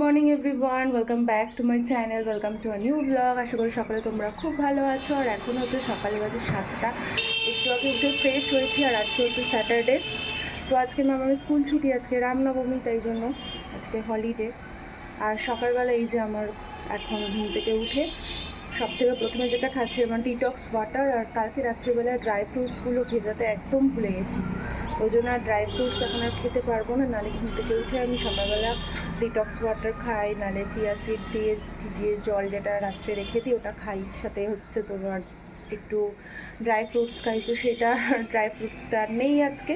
Morning everyone welcome back to my channel welcome to a new blog আশা করি সকালে তোমরা খুব ভালো আছো। আর এখন হচ্ছে সকালে বাজে সাতটা। একটু আগে একটু ফ্রেশ হয়েছি আর আজকে হচ্ছে স্যাটারডে তো আজকে মামার স্কুল ছুটি, আজকে রামনবমী, তাই জন্য আজকে হলিডে আর সকালবেলা এই যে আমার এখন ঘুম থেকে উঠে সব থেকে প্রথমে যেটা খাচ্ছি, আমার ডিটক্স ওয়াটার আর কালকে রাত্রিবেলায় ড্রাই ফ্রুটসগুলো ভেজাতে একদম ভুলে গেছি। ওই জন্য আর ড্রাই ফ্রুটস এখন আর খেতে পারব না নালে ঘুম থেকে উঠে আমি সকালবেলা ডিটক্স ওয়াটার খাই নালে চিয়া সিড দিয়ে ভিজিয়ে জল যেটা রাত্রে রেখে দিই, ওটা খাই। সাথে হচ্ছে তোমার একটু ড্রাই ফ্রুটস খাই, তো সেটা ড্রাই ফ্রুটসটা নেই আজকে।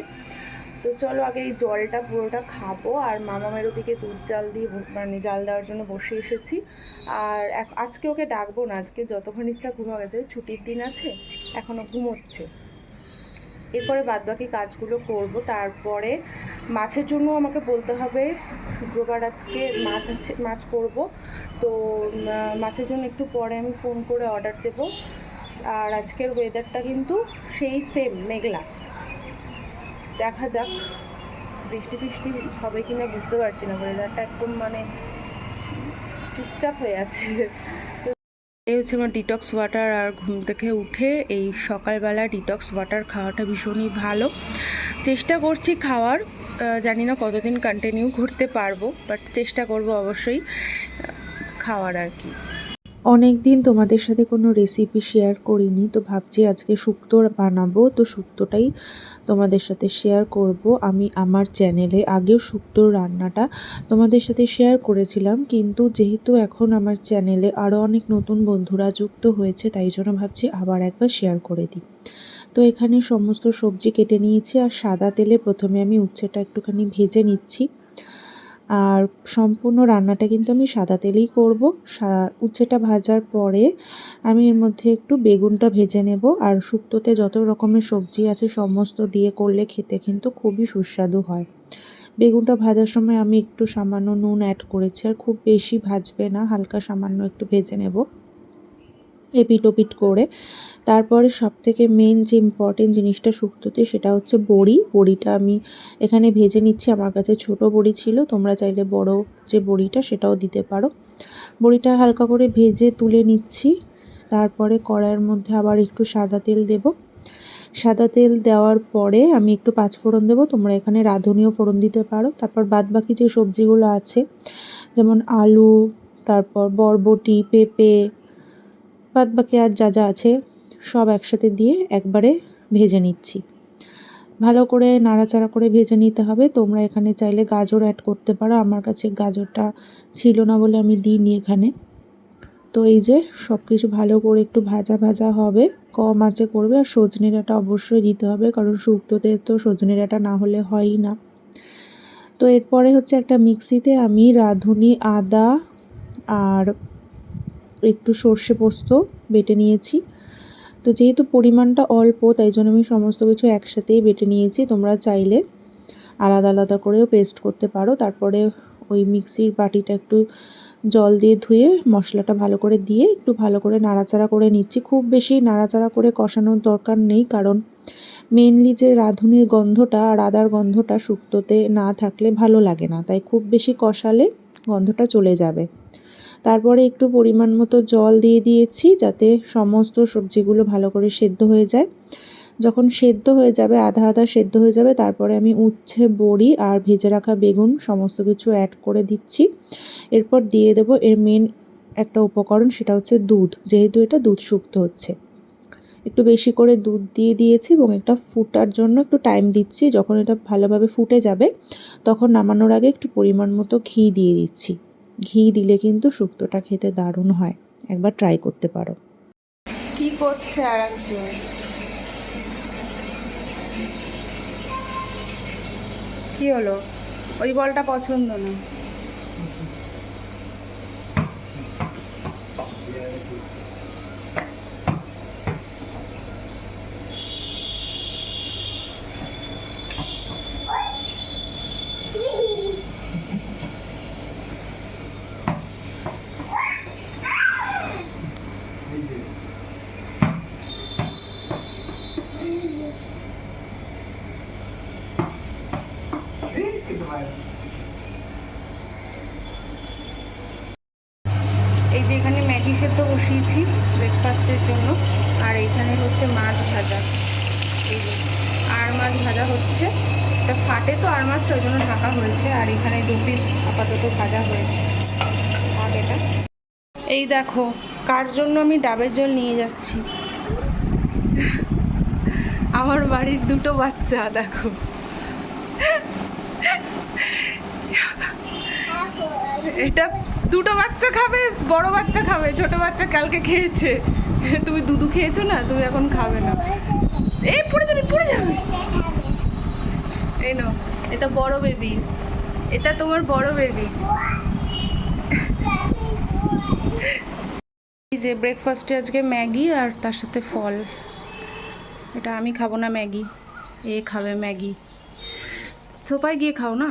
তো চলো আগে এই জলটা পুরোটা খাব, আর মামামের ওদিকে দুধ জাল দিয়ে মানে জাল দেওয়ার জন্য বসে এসেছি। আর আজকে ওকে ডাকবো না, আজকে যতক্ষণ ইচ্ছা ঘুমা গেছে ছুটির দিন আছে এখনও ঘুমোচ্ছে। এরপরে বাদবাকি কাজগুলো করব। তারপরে মাছের জন্য আমাকে বলতে হবে, শুক্রবার আজকে মাছ আছে, মাছ করব। তো মাছের জন্য একটু পরে আমি ফোন করে অর্ডার দেব। আর আজকের ওয়েদারটা কিন্তু সেই সেম মেঘলা। দেখা যাক, বৃষ্টি ফিষ্টি হবে কি না বুঝতে পারছি না। ওয়েদারটা একদম মানে চুপচাপ হয়ে আছে। এই হচ্ছে আমার ডিটক্স ওয়াটার আর ঘুম থেকে উঠে এই সকালবেলা ডিটক্স ওয়াটার খাওয়াটা ভীষণই ভালো। চেষ্টা করছি খাওয়ার জানি না কতদিন কন্টিনিউ করতে পারব বাট চেষ্টা করব অবশ্যই খাওয়ার আর কি। অনেক দিন তোমাদের সাথে কোনো রেসিপি শেয়ার করিনি, তো ভাবছি আজকে শুক্তো বানাবো, তো শুক্তোটাই তোমাদের সাথে শেয়ার করব। আমি আমার চ্যানেলে আগেও শুক্তোর রান্নাটা তোমাদের সাথে শেয়ার করেছিলাম, কিন্তু যেহেতু এখন আমার চ্যানেলে আরও অনেক নতুন বন্ধুরা যুক্ত হয়েছে, তাই জন্য ভাবছি আবার একবার শেয়ার করে দিই। তো এখানে সমস্ত সবজি কেটে নিয়েছি, আর সাদা তেলে প্রথমে আমি উচ্ছেটা একটুখানি ভেজে নিচ্ছি। আর সম্পূর্ণ রান্নাটা কিন্তু আমি সাদা তেলেই করব। উচ্ছেটা ভাজার পরে আমি এর মধ্যে একটু বেগুনটা ভেজে নেব। আর শুক্তোতে যত রকমের সবজি আছে সমস্ত দিয়ে করলে খেতে কিন্তু খুবই সুস্বাদু হয়। বেগুনটা ভাজার সময় আমি একটু সামান্য নুন অ্যাড করেছি। আর খুব বেশি ভাজবে না, হালকা সামান্য একটু ভেজে নেব। এপিট ওপিট করে। তারপরে সব থেকে মেন যে ইম্পর্টেন্ট জিনিসটা শুক্তোতে সেটা হচ্ছে বড়ি। বড়িটা আমি এখানে ভেজে নিচ্ছি। আমার কাছে ছোট বড়ি ছিল। তোমরা চাইলে বড় যে বড়িটা সেটাও দিতে পারো। বড়িটা হালকা করে ভেজে তুলে নিচ্ছি। তারপরে কড়াইয়ের মধ্যে আবার একটু সাদা তেল দেব। সাদা তেল দেওয়ার পরে আমি একটু পাঁচফোড়ন দেবো। তোমরা এখানে রাঁধুনিও ফোড়ন দিতে পারো। তারপর বাদবাকি যে সবজিগুলো আছে, যেমন আলু, তারপর বরবটি, পেঁপে বাদবাকি আর যা যা আছে সব একসাথে দিয়ে একবারে ভেজে নিচ্ছি। ভালো করে নাড়াচাড়া করে ভেজে নিতে হবে। তোমরা এখানে চাইলে গাজর অ্যাড করতে পারো। আমার কাছে গাজরটা ছিল না বলে আমি দিইনি এখানে। তো এই যে সব কিছু ভালো করে একটু ভাজা ভাজা হবে, কম আঁচে করবে। আর সজনে ডাঁটা অবশ্যই দিতে হবে, কারণ শুক্তোতে তো সজনে ডাঁটা না হলে হয়ই না। তো এরপরে হচ্ছে একটা মিক্সিতে আমি রাঁধুনি আদা আর একটু সর্ষে পোস্ত বেটে নিয়েছি। তো যেহেতু পরিমাণটা অল্প, তাই জন্য আমি সমস্ত কিছু একসাথেই বেটে নিয়েছি। তোমরা চাইলে আলাদা আলাদা করেও পেস্ট করতে পারো। তারপরে ওই মিক্সির বাটিটা একটু জল দিয়ে ধুয়ে, মশলাটা ভালো করে দিয়ে একটু ভালো করে নাড়াচাড়া করে নিচ্ছি। খুব বেশি নাড়াচাড়া করে কষানোর দরকার নেই, কারণ মেনলি যে রাঁধুনির গন্ধটা আর আদার গন্ধটা শুক্তোতে না থাকলে ভালো লাগে না। তাই খুব বেশি কষালে গন্ধটা চলে যাবে। তারপরে একটু পরিমাণ মতো জল দিয়ে দিয়েছি যাতে সমস্ত সবজিগুলো ভালো করে সেদ্ধ হয়ে যায়। যখন সেদ্ধ হয়ে যাবে, আধা আধা সেদ্ধ হয়ে যাবে, তারপরে আমি উচ্ছে, বড়ি আর ভেজে রাখা বেগুন সমস্ত কিছু অ্যাড করে দিচ্ছি। এরপর দিয়ে দেব এর মেন একটা উপকরণ, সেটা হচ্ছে দুধ, যেহেতু এটা দুধ শুক্ত হচ্ছে। একটু বেশি করে দুধ দিয়ে দিয়েছি এবং এটা ফুটার জন্য একটু টাইম দিচ্ছি। যখন এটা ভালোভাবে ফুটে যাবে, তখন নামানোর আগে একটু পরিমাণ মতো ঘি দিয়ে দিচ্ছি। ঘি দিলে কিন্তু শুক্তটা খেতে দারুণ হয়। একবার ট্রাই করতে পারো। কি করছে আর একজন কি হলো? ওই বলটা পছন্দ না। এই যে এখানে ম্যাগি সেদ্ধ বসিয়েছি ব্রেকফাস্টের জন্য। আর এইখানে হচ্ছে মাছ ভাজা। এই যে আর মাছ ভাজা হচ্ছে। এটা ফাটে তো আর মাছটা, ওই জন্য ঢাকা হয়েছে। আর এখানে দু পিস আপাতত ভাজা হয়েছে। আগেটা এই দেখো, কার জন্য আমি ডাবের জল নিয়ে যাচ্ছি? আমার বাড়ির দুটো বাচ্চা, দেখো। এটা দুটো বাচ্চা খাবে, বড় বাচ্চা খাবে, ছোট বাচ্চা কালকে খেয়েছে। তুমি দুধু খেয়েছো না, তুমি এখন খাবে না। এই পড়ে যাবে পড়ে যাবে। এই নাও, এটা বড় বেবি এটা তোমার বড় বেবি যে ব্রেকফাস্টে আজকে ম্যাগি আর তার সাথে ফল। এটা আমি খাব না ম্যাগি, এ খাবে ম্যাগি। সোফায় গিয়ে খাও না?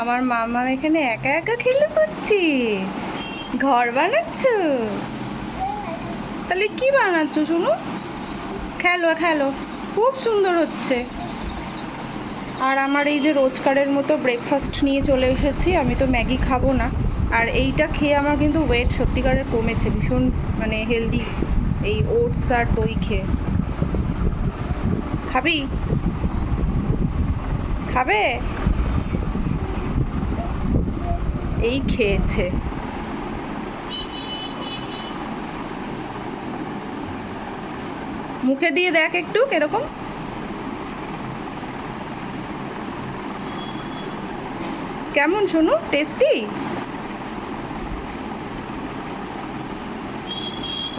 আমার মামা এখানে একা একা খেলে করছি। ঘর বানাচ্ছ? তাহলে কি বানাচ্ছ শুনো? খেলো খেলো। খুব সুন্দর হচ্ছে। আর আমার এই যে রোজকারের মতো ব্রেকফাস্ট নিয়ে চলে এসেছি, আমি তো ম্যাগি খাব না। আর এইটা খেয়ে আমার কিন্তু ওয়েট সত্যিকারের কমেছে, ভীষণ মানে হেলদি এই ওটস আর দই খেয়ে। খাবি? খাবে? এই খেয়েছে। মুখে দিয়ে দেখ একটু, কীরকম? কেমন শোনো? টেস্টি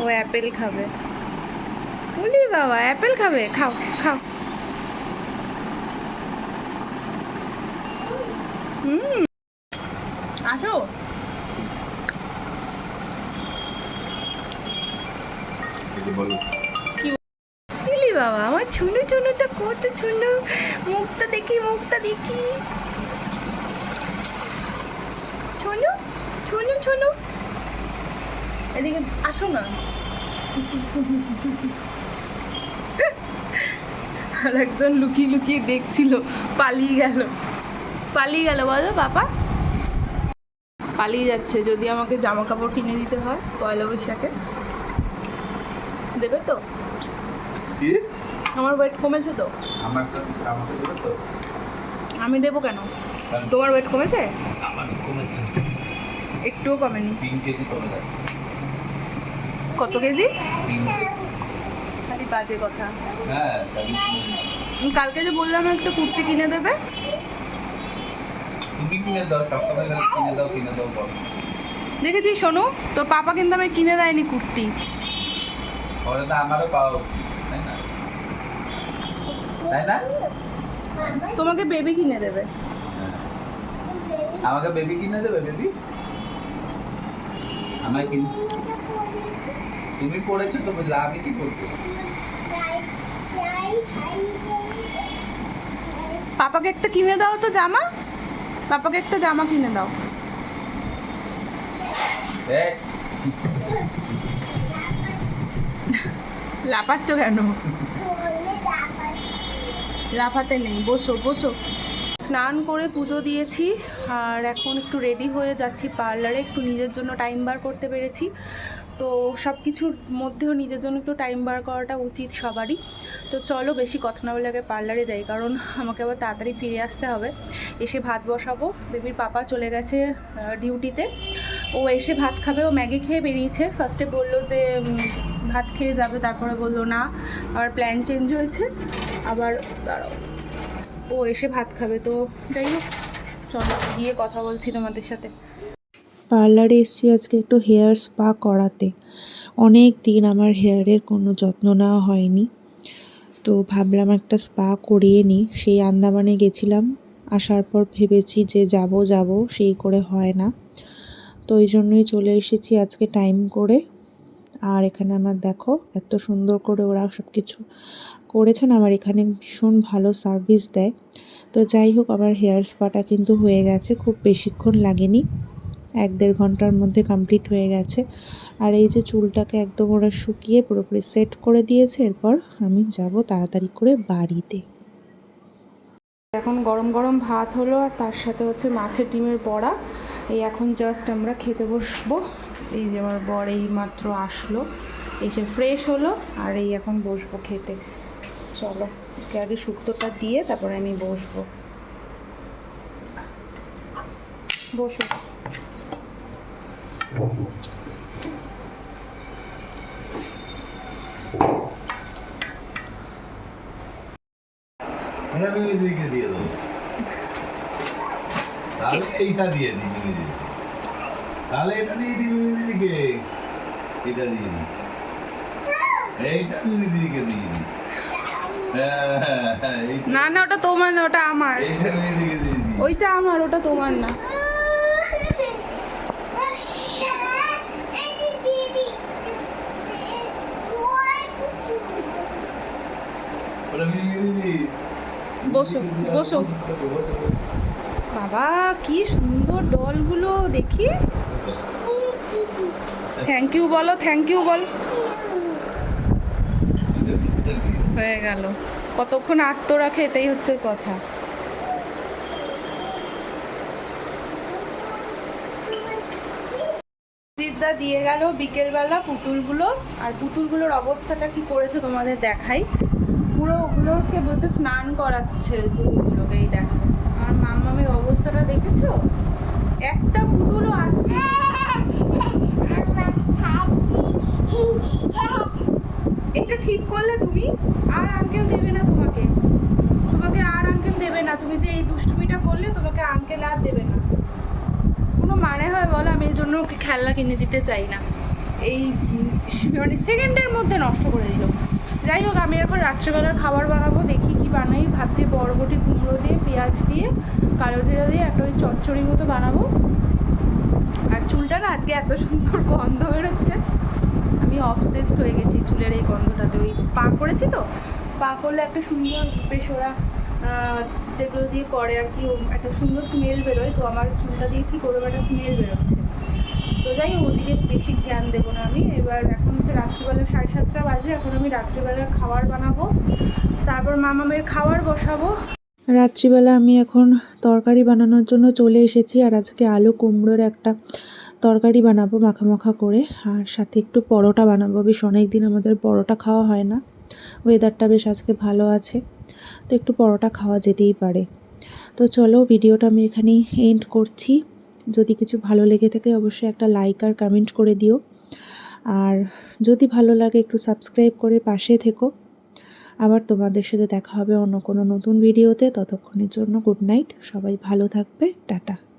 ও অ্যাপেল খাবে। বলি বাবা, অ্যাপেল খাবে? খাও খাও হুম। আসো। বাবা আমার ছুনু ছুনুটা কত ছুনু। মুখটা দেখি মুখটা দেখি। ছুনু ছুনু ছুনু। এদিকে আসো না। আর একজন লুকিয়ে লুকিয়ে দেখছিল পালিয়ে গেল। পালিয়ে গেল বলো বাবা। পালিয়ে যাচ্ছে যদি আমাকে জামা কাপড় কিনে দিতে হয় পয়লা বৈশাখে। দেবে তো? আমার ওয়েট কমেছে তো? আমি দেবো কেন? তোমার ওয়েট কমেছে? একটুও কমেনি। কত কেজি? বাজে কথা। হ্যাঁ কালকে যে বললাম একটা কুর্তি কিনে দেবে? তুমি কিনে দাও সবসময় গেলে কিনে দাও কিনে দাও বলো। দেখেছি শোনো তোর পাপা কিন্তু আমি কিনে দেয়নি কুর্তি। পরে তো আমারও পাওয়া উচিত তাই না? তাই না? তোমাকে বেবি কিনে দেবে। হ্যাঁ। আমাকে বেবি কিনে দেবে বেবি আমায় কিনে তুমি পড়েছো তো বুঝলা আমি কি করছি পাপাকে একটা কিনে দাও তো জামা। পাপাকে একটা জামা কিনে দাও। লাফাচ্ছ কেন? লাফাতে নেই। বসো বসো। স্নান করে পুজো দিয়েছি আর এখন একটু রেডি হয়ে যাচ্ছি পার্লারে একটু নিজের জন্য টাইম বার করতে পেরেছি। তো সব কিছুর মধ্যেও নিজের জন্য একটু টাইম বার করাটা উচিত সবারই। তো চলো বেশি কথা না বলে আগে পার্লারে যাই, কারণ আমাকে আবার তাড়াতাড়ি ফিরে আসতে হবে। এসে ভাত বসাবো। বেবির পাপা চলে গেছে ডিউটিতে। ও এসে ভাত খাবে। ও ম্যাগি খেয়ে বেরিয়েছে। ফার্স্টে বলল যে ভাত খেয়ে যাবে, তারপরে বলল না। আবার প্ল্যান চেঞ্জ হয়েছে। আবার দাঁড়াও। ও এসে ভাত খাবে। তো যাই হোক, চলো গিয়ে কথা বলছি তোমাদের সাথে। পার্লারে এসেছি আজকে একটু হেয়ার স্পা করাতে। অনেক দিন আমার হেয়ারের কোনো যত্ন নেওয়া হয়নি। তো ভাবলাম একটা স্পা করিয়ে নিই। সেই আন্দামানে গেছিলাম। আসার পর ভেবেছি যে যাব যাব, সেই করে হয় না। তো ওই জন্যই চলে এসেছি আজকে টাইম করে। আর এখানে আমার দেখো, এত সুন্দর করে ওরা সব কিছু করেছেন। আমার এখানে ভীষণ ভালো সার্ভিস দেয়। তো যাই হোক, আমার হেয়ার স্পাটা কিন্তু হয়ে গেছে। খুব বেশিক্ষণ লাগেনি। এক দেড় ঘণ্টার মধ্যে কমপ্লিট হয়ে গেছে। আর এই যে চুলটাকে একদম ওরা শুকিয়ে পুরোপুরি সেট করে দিয়েছে, এরপর আমি যাব তাড়াতাড়ি করে বাড়িতে। এখন গরম গরম ভাত হলো আর তার সাথে হচ্ছে মাছের ডিমের বড়া। এই এখন জাস্ট আমরা খেতে বসবো। এই যে আমার বর এই মাত্র আসলো। এসে ফ্রেশ হলো আর এই এখন বসবো খেতে। চলো আগে শুক্তোটা দিয়ে তারপরে আমি বসবো। বসো। দিয়ে দেবো তাহলে এইটা দিয়ে দিই মিমি তাহলে এটা দিয়ে দিই মিমি দিদিকে। এটা দিয়ে দিই। এইটা মিমি দিদিকে দিয়ে দিই। হ্যাঁ, হ্যাঁ, হ্যাঁ, না না ওটা তোমার না ওটা আমার। ওইটা আমার ওটা তোমার না ওটা মিমি দিদি বসো, বসো। বাবা কি সুন্দর ডলগুলো দেখি। থ্যাংক ইউ বলো থ্যাংক ইউ বল। হয়ে গেল। কতক্ষণ আস্ত রাখে এটাই হচ্ছে কথা। জিদ্দা দিয়ে গেল বিকেলবেলা পুতুলগুলো। আর পুতুলগুলোর অবস্থাটা কি করেছে তোমাদের দেখাই। পুরো ওগুলোকে বলছে স্নান করাচ্ছে পুতুলগুলোকে এই দেখো। আমার মামামের অবস্থাটা দেখেছ? একটা পুতুলও আসছে এটা ঠিক করলে তুমি, আর আঙ্কেল দেবে না তোমাকে। তোমাকে আর আঙ্কেল দেবে না। তুমি যে এই দুষ্টুমিটা করলে, তোমাকে আঙ্কেল আর দেবে না। কোনো মানে হয় বলো? আমি এর জন্য খেলনা কিনে দিতে চাই না। এই মানে সেকেন্ডের মধ্যে নষ্ট করে দিল। যাই হোক আমি এখন রাত্রেবেলার খাবার বানাবো দেখি কি বানাই। ভাবছি বরবটি কুমড়ো দিয়ে পেঁয়াজ দিয়ে কালো জিরা দিয়ে একটা ওই চচ্চড়ির মতো বানাবো। আর চুলটা না আজকে এত সুন্দর গন্ধ বেরোচ্ছে। আমি অবসেসড হয়ে গেছি চুলের এই গন্ধটাতে। ওই স্পা করেছি তো? স্পা করলে একটা সুন্দর আহ, যেগুলো দিয়ে করে আর কি একটা সুন্দর স্মেল বেরোয়। তো আমার চুলটা দিয়ে কী করব, একটা স্মেল বেরোচ্ছে। তো যাই ওদিকে বেশি খেয়াল দেবো না আমি। এবার এখন হচ্ছে রাত্রিবেলা সাড়ে সাতটা বাজে, এখন আমি রাত্রিবেলার খাবার বানাবো। তারপর মামামের খাবার বসাবো। রাত্রিবেলা আমি এখন তরকারি বানানোর জন্য চলে এসেছি, আর আজকে আলু কুমড়োর একটা তরকারি বানাবো মাখা মাখা করে। আর সাথে একটু পরোটা বানাবো। বেশ অনেক দিন আমাদের পরোটা খাওয়া হয় না। ওয়েদারটা বেশ আজকে ভালো আছে। তো একটু পরোটা খাওয়া যেতেই পারে। তো চলো, ভিডিওটা আমি এখানেই এন্ড করছি। যদি কিছু ভালো লেগে থাকে, অবশ্যই একটা লাইক আর কমেন্ট করে দিও। আর যদি ভালো লাগে, একটু সাবস্ক্রাইব করে পাশে থেকো। আবার তোমাদের সাথে দেখা হবে অন্য কোনো নতুন ভিডিওতে ততক্ষণের জন্য গুড নাইট সবাই ভালো থাকবে। টাটা।